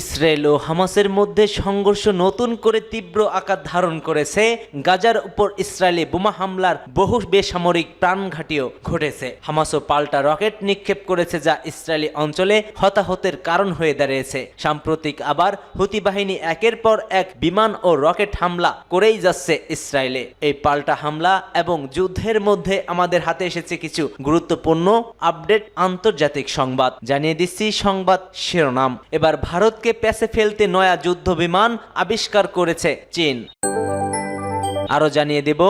Israel ও হামাসের মধ্যে সংঘর্ষ নতুন করে তীব্র আকার ধারণ করেছে। গাজার উপর ইসরায়েলি বোমা হামলার বহু বেসামরিক প্রাণঘাটিও ঘটেছে। হামাসও পাল্টা রকেট নিক্ষেপ করেছে যা ইসরায়েলি অঞ্চলে হতাহতের কারণ হয়ে দাঁড়িয়েছে। সাম্প্রতিক আবার হুতি বাহিনী একের পর এক বিমান ও রকেট হামলা করেই যাচ্ছে ইসরায়েলে। এই পাল্টা হামলা এবং যুদ্ধের মধ্যে আমাদের হাতে এসেছে কিছু গুরুত্বপূর্ণ আপডেট আন্তর্জাতিক সংবাদ। জানিয়ে দিচ্ছি সংবাদ শিরোনাম। এবার ভারতকে প্যাসে ফেলতে নয়া যুদ্ধ বিমান আবিষ্কার করেছে চীন। আরও জানিয়ে দেব,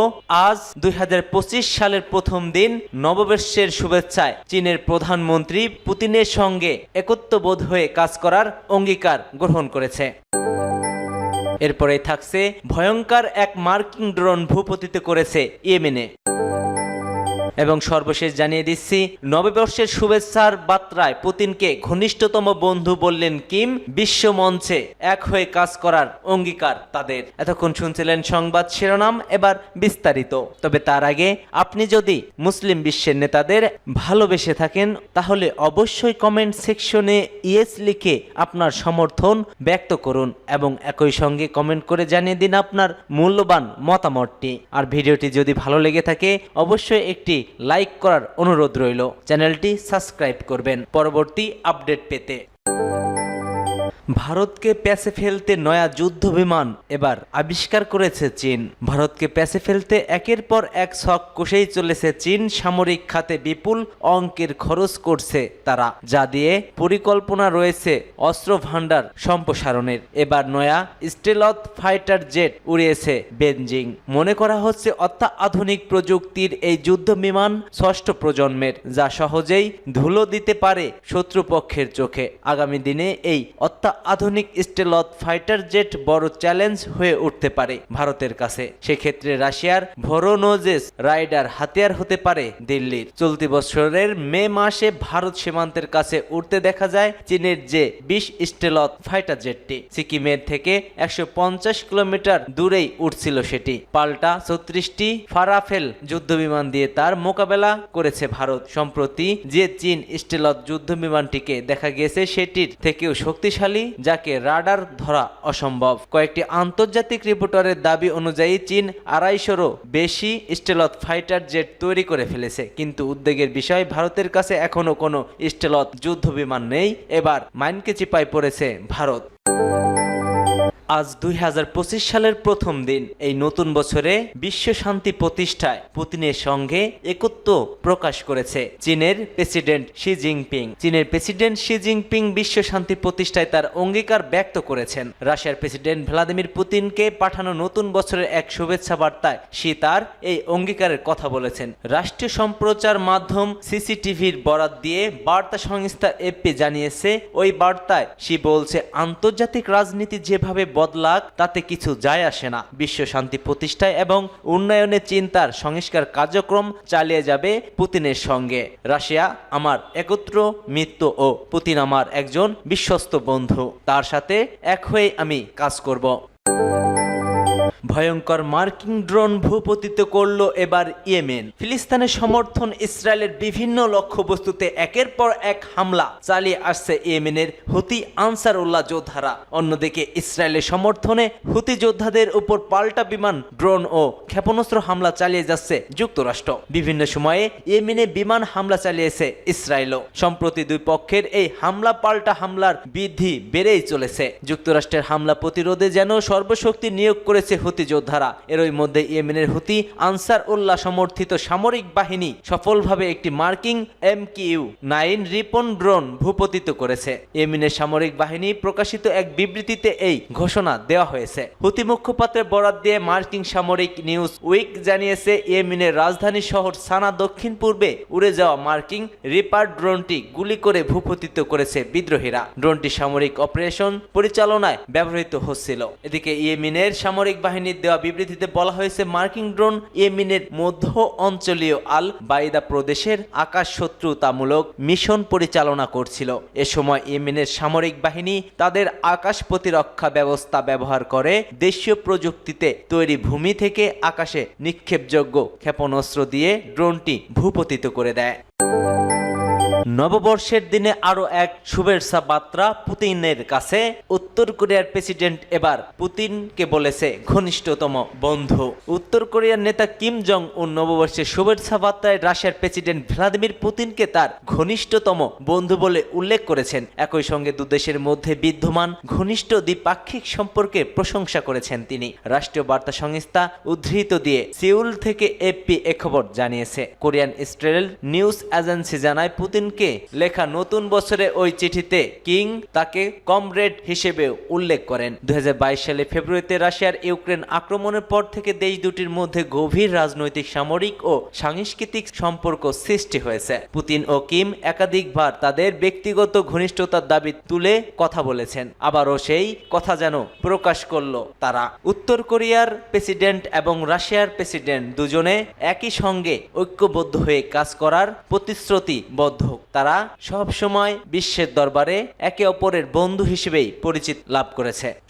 আজ দুই হাজার পঁচিশ সালের প্রথম দিন নববর্ষের শুভেচ্ছায় চীনের প্রধানমন্ত্রী পুতিনের সঙ্গে একত্ববোধ হয়ে কাজ করার অঙ্গীকার গ্রহণ করেছে। এরপরে থাকছে ভয়ঙ্কর এক মার্কিং ড্রোন ভূপতিত করেছে ইয়েমেনে। এবং সর্বশেষ জানিয়ে দিচ্ছি, নববর্ষের শুভেচ্ছার বার্তায় পুতিনকে ঘনিষ্ঠতম বন্ধু বললেন কিম, বিশ্ব মঞ্চে এক হয়ে কাজ করার অঙ্গীকার তাদের। এতক্ষণ শুনছিলেন সংবাদ শিরোনাম, এবার বিস্তারিত। তবে তার আগে আপনি যদি মুসলিম বিশ্বের নেতাদের ভালোবেসে থাকেন, তাহলে অবশ্যই কমেন্ট সেকশনে ইয়েস লিখে আপনার সমর্থন ব্যক্ত করুন এবং একই সঙ্গে কমেন্ট করে জানিয়ে দিন আপনার মূল্যবান মতামতটি। আর ভিডিওটি যদি ভালো লেগে থাকে, অবশ্যই একটি লাইক করার অনুরোধ রইল। চ্যানেলটি সাবস্ক্রাইব করবেন। পরবর্তী আপডেট পেতে। ভারতকে প্যাসে ফেলতে নয়া যুদ্ধ বিমান এবার আবিষ্কার করেছে চীন। ভারতকে প্যাসে ফেলতে একের পর এক ছক কষেই চলেছে চীন। সামরিক খাতে বিপুল অঙ্কের খরচ করছে তারা, যা দিয়ে পরিকল্পনা রয়েছে অস্ত্র ভাণ্ডার সম্প্রসারণের। এবার নয়া স্টেলথ ফাইটার জেট উড়িয়েছে বেনজিং মনে করা হচ্ছে অত্যাধুনিক প্রযুক্তির এই যুদ্ধ বিমান ষষ্ঠ প্রজন্মের, যা সহজেই ধুলো দিতে পারে শত্রুপক্ষের চোখে। আগামী দিনে এই অত্যাধুনিক স্টেলথ ফাইটার জেট বড় চ্যালেঞ্জ হয়ে উঠতে পারে ভারতের কাছে। সেক্ষেত্রে রাশিয়ার ভরোনোজেস রাইডার হাতিয়ার হতে পারে দিল্লির। চলতি বছরের মে মাসে ভারত সীমান্তের কাছে উঠতে দেখা যায় চীনের যে বিশ স্টেলথ ফাইটার জেটটি। সিকিমের থেকে একশো পঞ্চাশ কিলোমিটার দূরেই উঠছিল সেটি। পাল্টা ছত্রিশটি ফারাফেল যুদ্ধ বিমান দিয়ে তার মোকাবেলা করেছে ভারত। সম্প্রতি যে চীন স্টেলথ যুদ্ধ বিমানটিকে দেখা গেছে, সেটির থেকেও শক্তিশালী যাকে রাডার ধরা অসম্ভব। কয়েকটি আন্তর্জাতিক রিপোর্টারের দাবি অনুযায়ী চীন আড়াইশোরও বেশি স্টেলথ ফাইটার জেট তৈরি করে ফেলেছে। কিন্তু উদ্বেগের বিষয়, ভারতের কাছে এখনও কোনো স্টেলথ যুদ্ধ বিমান নেই। এবার মাইনকে চিপায় পড়েছে ভারত। আজ দুই হাজার পঁচিশ সালের প্রথম দিন এই নতুন বছরে বিশ্ব শান্তি প্রতিষ্ঠায় পুতিনের সঙ্গে একত্ব প্রকাশ করেছে চীনের প্রেসিডেন্ট শি জিনপিং। চীনের প্রেসিডেন্ট শি জিনপিং বিশ্ব শান্তি প্রতিষ্ঠায় তার অঙ্গীকার ব্যক্ত করেছেন। রাশিয়ার প্রেসিডেন্ট ভ্লাদিমির পুতিনকে পাঠানো নতুন বছরের এক শুভেচ্ছা বার্তায় শি তার এই অঙ্গীকারের কথা বলেছেন। রাষ্ট্রীয় সম্প্রচার মাধ্যম সিসিটিভির বরাত দিয়ে বার্তা সংস্থা এপি জানিয়েছে, ওই বার্তায় শি বলছে, আন্তর্জাতিক রাজনীতি যেভাবে বদলাক, তাতে কিছু যায় আসে না। বিশ্ব শান্তি প্রতিষ্ঠায় এবং উন্নয়নে চিন্তার সংস্কার কার্যক্রম চালিয়ে যাবে পুতিনের সঙ্গে। রাশিয়া আমার একত্র, মিত্র ও পুতিন আমার একজন বিশ্বস্ত বন্ধু। তার সাথে এক হয়ে আমি কাজ করব। ভয়ঙ্কর মার্কিং ড্রোন ভূপতিত করল এবার ইয়েমেন। ফিলিস্তিনের সমর্থন ইসরায়েলের বিভিন্ন লক্ষ্যবস্তুতে একের পর এক হামলা চালিয়ে আসছে ইয়েমেনের হুতি আনসার উল্লাহ যোদ্ধারা। অন্যদিকে ইসরায়েলের সমর্থনে হুতি যোদ্ধাদের উপর পাল্টা বিমান, ড্রোন ও ক্ষেপণাস্ত্র হামলা চালিয়ে যাচ্ছে যুক্তরাষ্ট্র। বিভিন্ন সময়ে ইয়েমেনে বিমান হামলা চালিয়েছে ইসরায়েলও। সম্প্রতি দুই পক্ষের এই হামলা পাল্টা হামলার বৃদ্ধি বেড়েই চলেছে। যুক্তরাষ্ট্রের হামলা প্রতিরোধে যেন সর্বশক্তি নিয়োগ করেছে মুক্তিযোদ্ধারা এরই মধ্যে ইয়েমেনের হুতি আনসার উল্লাহ সমর্থিত সামরিক বাহিনী সফলভাবে একটি marking M Q nine reaper drone ভূপতিত করেছে। ইয়েমেনের সামরিক বাহিনী প্রকাশিত এক বিবৃতিতে এই ঘোষণা দেওয়া হয়েছে। হুতি মুখপাত্রের বরাত দিয়ে মার্কিন সামরিক নিউজ উইক জানিয়েছে, ইয়েমেনের রাজধানী শহর সানা দক্ষিণ পূর্বে উড়ে যাওয়া মার্কিং রিপার ড্রোনটি গুলি করে ভূপতিত করেছে বিদ্রোহীরা। ড্রোনটি সামরিক অপারেশন পরিচালনায় ব্যবহৃত হচ্ছিল। এদিকে ইয়েমেনের সামরিক বাহিনীর দেওয়া বিবৃতিতে বলা হয়েছে, মার্কিন ড্রোন ইয়েমেনের মধ্য অঞ্চলীয় আল বাইদা প্রদেশের আকাশ শত্রুতামূলক মিশন পরিচালনা করছিল। এ সময় ইয়েমেনের সামরিক বাহিনী তাদের আকাশ প্রতিরক্ষা ব্যবস্থা ব্যবহার করে দেশীয় প্রযুক্তিতে তৈরি ভূমি থেকে আকাশে নিক্ষেপযোগ্য ক্ষেপণাস্ত্র দিয়ে ড্রোনটি ভূপতিত করে দেয়। নববর্ষের দিনে আরও এক শুভেচ্ছা বার্তা পুতিনের কাছে। উত্তর কোরিয়ার প্রেসিডেন্ট এবার পুতিনকে বলেছে, ঘনিষ্ঠতম বন্ধু। উত্তর কোরিয়ার নেতা কিম জং উন নববর্ষের শুভেচ্ছা বার্তায় রাশিয়ার প্রেসিডেন্ট ভ্লাদিমির পুতিনকে তার ঘনিষ্ঠতম বন্ধু বলে উল্লেখ করেছেন। একই সঙ্গে দুদেশের মধ্যে বিদ্যমান ঘনিষ্ঠ দ্বিপাক্ষিক সম্পর্কে প্রশংসা করেছেন তিনি। রাষ্ট্রীয় বার্তা সংস্থা উদ্ধৃত দিয়ে সিউল থেকে এপি এ খবর জানিয়েছে। কোরিয়ান ইস্ট্রেল নিউজ এজেন্সি জানায় পুতিনকে লেখা নতুন বছরে ওই চিঠিতে কিং তাকে কমরেড হিসেবে উল্লেখ করেন। দু হাজার বাইশ সালে ফেব্রুয়ারিতে রাশিয়ার ইউক্রেন আক্রমণের পর থেকে দেশ দুটির মধ্যে গভীর রাজনৈতিক, সামরিক ও সাংস্কৃতিক সম্পর্ক সৃষ্টি হয়েছে। পুতিন ও কিম একাধিকবার তাদের ব্যক্তিগত ঘনিষ্ঠতার দাবি তুলে কথা বলেছেন। আবারও সেই কথা যেন প্রকাশ করল তারা। উত্তর কোরিয়ার প্রেসিডেন্ট এবং রাশিয়ার প্রেসিডেন্ট দুজনে একই সঙ্গে ঐক্যবদ্ধ হয়ে কাজ করার প্রতিশ্রুতিবদ্ধ তারা সবসময় বিশ্বের দরবারে একে অপরের বন্ধু হিসেবেই পরিচিত লাভ করেছে।